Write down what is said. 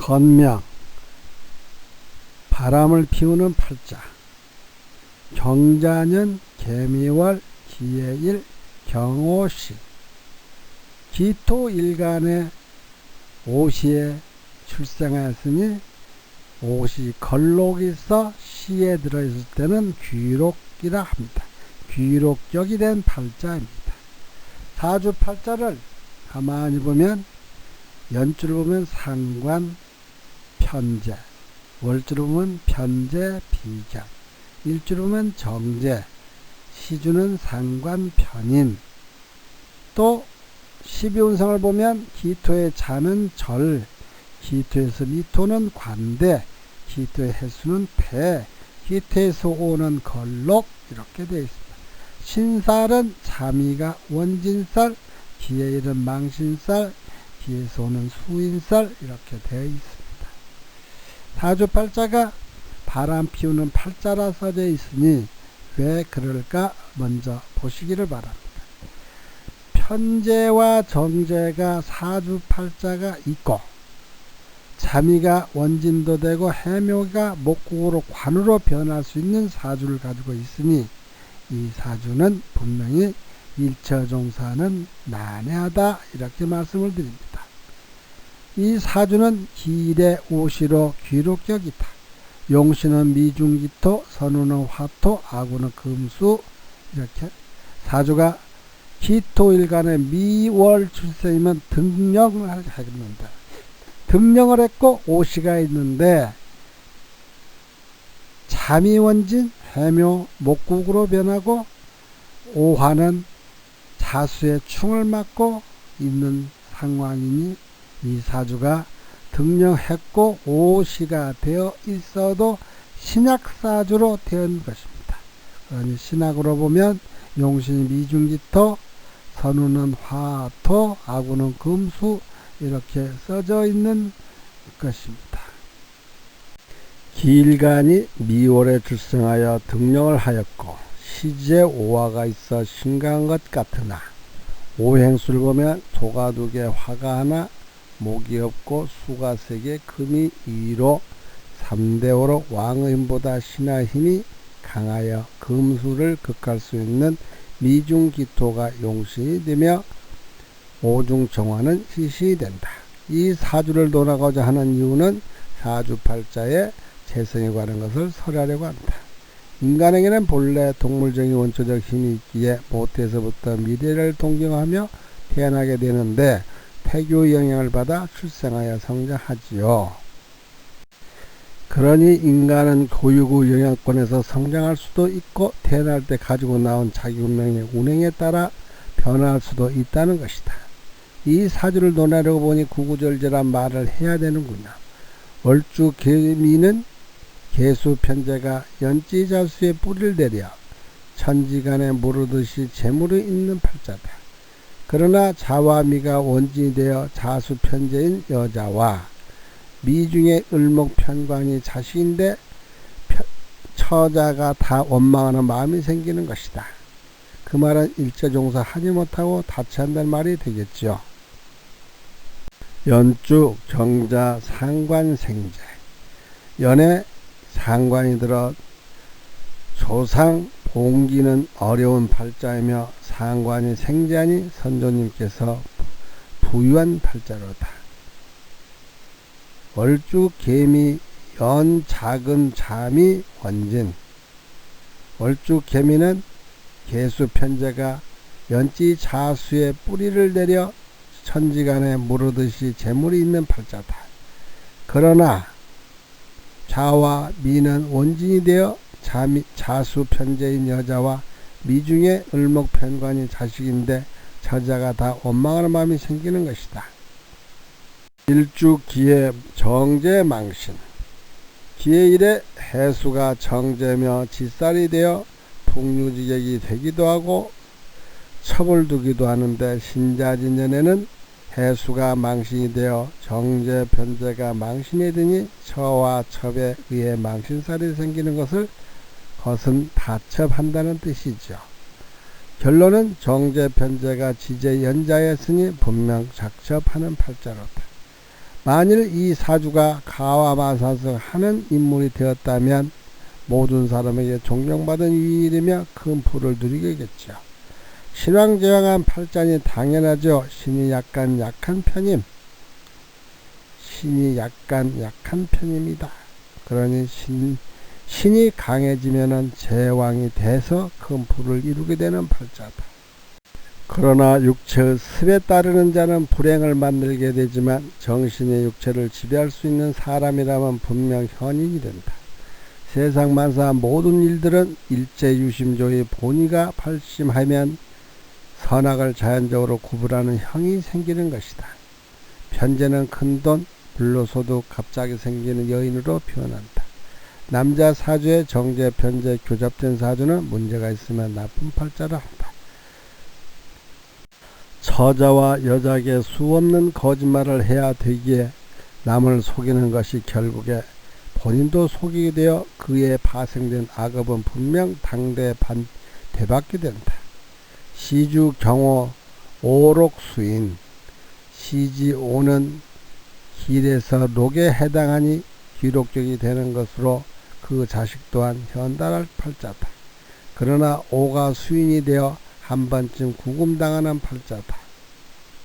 건명 바람을 피우는 팔자 경자년 개미월 기해일 경오시 기토일간에 오시에 출생하였으니 옷이 걸록이 있어 시에 들어있을 때는 귀록이라 합니다. 귀록격이 된 팔자입니다. 사주 팔자를 가만히 보면 연줄 보면 상관, 편제, 보면 편제, 비견, 보면 정제, 시주는 상관, 편인, 또 12운성을 보면 기토의 자는 절, 기토에서 미토는 관대, 기토의 해수는 배, 기토에서 오는 걸록 이렇게 되어 있습니다. 신살은 자미가 원진살, 기해일은 망신살, 기에서 오는 수인살 이렇게 되어 있습니다. 사주팔자가 바람 피우는 팔자라 써져 있으니 왜 그럴까 먼저 보시기를 바랍니다. 편제와 정제가 사주팔자가 있고 자미가 원진도 되고 해묘가 목국으로 관으로 변할 수 있는 사주를 가지고 있으니 이 사주는 분명히 일처종사는 난해하다 이렇게 말씀을 드립니다. 이 사주는 기일의 오시로 귀록격이다. 용신은 미중기토, 선우는 화토, 아구는 금수 이렇게 사주가 기토일간의 미월 출생이면 등령을 하겠는데 등령을 했고 오시가 있는데 자미원진 해묘 목국으로 변하고 오화는 자수의 충을 맞고 있는 상황이니 이 사주가 등령했고 오시가 되어 있어도 신약 사주로 된 것입니다. 그러니 신학으로 보면 용신이 미중기토, 선우는 화토, 아구는 금수 이렇게 써져 있는 것입니다. 기일간이 미월에 출생하여 등령을 하였고 시지에 오화가 있어 신강한 것 같으나 오행수를 보면 소가 두 개, 화가 하나, 목이 없고 수가 세 개, 금이 2로 3대5로 왕의 힘보다 신의 힘이 강하여 금수를 극할 수 있는 미중기토가 용신이 되며 오중정화는 시신이 된다. 이 사주를 논하고자 하는 이유는 사주팔자의 재성에 관한 것을 설하려고 한다. 인간에게는 본래 동물적인 원초적 힘이 있기에 모태에서부터 미래를 동경하며 태어나게 되는데 태교의 영향을 받아 출생하여 성장하지요. 그러니 인간은 교육의 영향권에서 성장할 수도 있고 태어날 때 가지고 나온 자기 운명의 운행에 따라 변화할 수도 있다는 것이다. 이 사주를 논하려고 보니 구구절절한 말을 해야 되는구나. 월주 개미는 개수 편제가 연지자수의 뿌리를 내려 천지간에 모르듯이 재물이 있는 팔자다. 그러나 자와 미가 원진이 되어 자수 편제인 여자와 미중의 을목 편관이 자식인데 처자가 다 원망하는 마음이 생기는 것이다. 그 말은 일제종사 하지 못하고 다치한다는 말이 되겠죠. 연주, 경자, 상관, 생제. 연에 상관이 들어 조상 봉기는 어려운 팔자이며 상관이 생자니 선조님께서 부유한 팔자로다. 월주 개미 연 작은 잠이 원진 월주 개미는 개수 편제가 연지 자수의 뿌리를 내려 천지간에 무르듯이 재물이 있는 팔자다. 그러나 자와 미는 원진이 되어 자미, 자수 편제인 여자와 미중의 을목 편관이 자식인데 저자가 다 원망하는 마음이 생기는 것이다. 일주 기해 정제 망신 기해 일에 해수가 정제며 지살이 되어 풍류지객이 되기도 하고 첩을 두기도 하는데 신자진년에는 해수가 망신이 되어 정제 변제가 망신이 되니 처와 첩에 의해 망신살이 생기는 것을 것은 다첩한다는 뜻이죠. 결론은 정제 변제가 지제 연자였으니 분명 작첩하는 팔자로다. 만일 이 사주가 가와마사스 하는 인물이 되었다면 모든 사람에게 존경받은 위인이며 큰 부를 누리겠죠. 신왕제왕한 팔자니 당연하죠. 신이 약간 약한 편임. 신이 약간 약한 편입니다. 그러니 신, 신이 강해지면은 제왕이 돼서 큰 부를 이루게 되는 팔자다. 그러나 육체의 습에 따르는 자는 불행을 만들게 되지만 정신의 육체를 지배할 수 있는 사람이라면 분명 현인이 된다. 세상 만사 모든 일들은 일제 유심조의 본의가 발심하면 선악을 자연적으로 구분하는 형이 생기는 것이다. 편제는 큰 돈, 불로소득 갑자기 생기는 여인으로 표현한다. 남자 사주의 정제, 편제, 교잡된 사주는 문제가 있으면 나쁜 팔자를 한다. 처자와 여자에게 수 없는 거짓말을 해야 되기에 남을 속이는 것이 결국에 본인도 속이게 되어 그에 파생된 악업은 분명 당대 반 대받게 된다. 시주 경호 오록수인 시지 오는 길에서 록에 해당하니 기록적이 되는 것으로 그 자식 또한 현달할 팔자다. 그러나 오가 수인이 되어 한 번쯤 구금당하는 팔자다.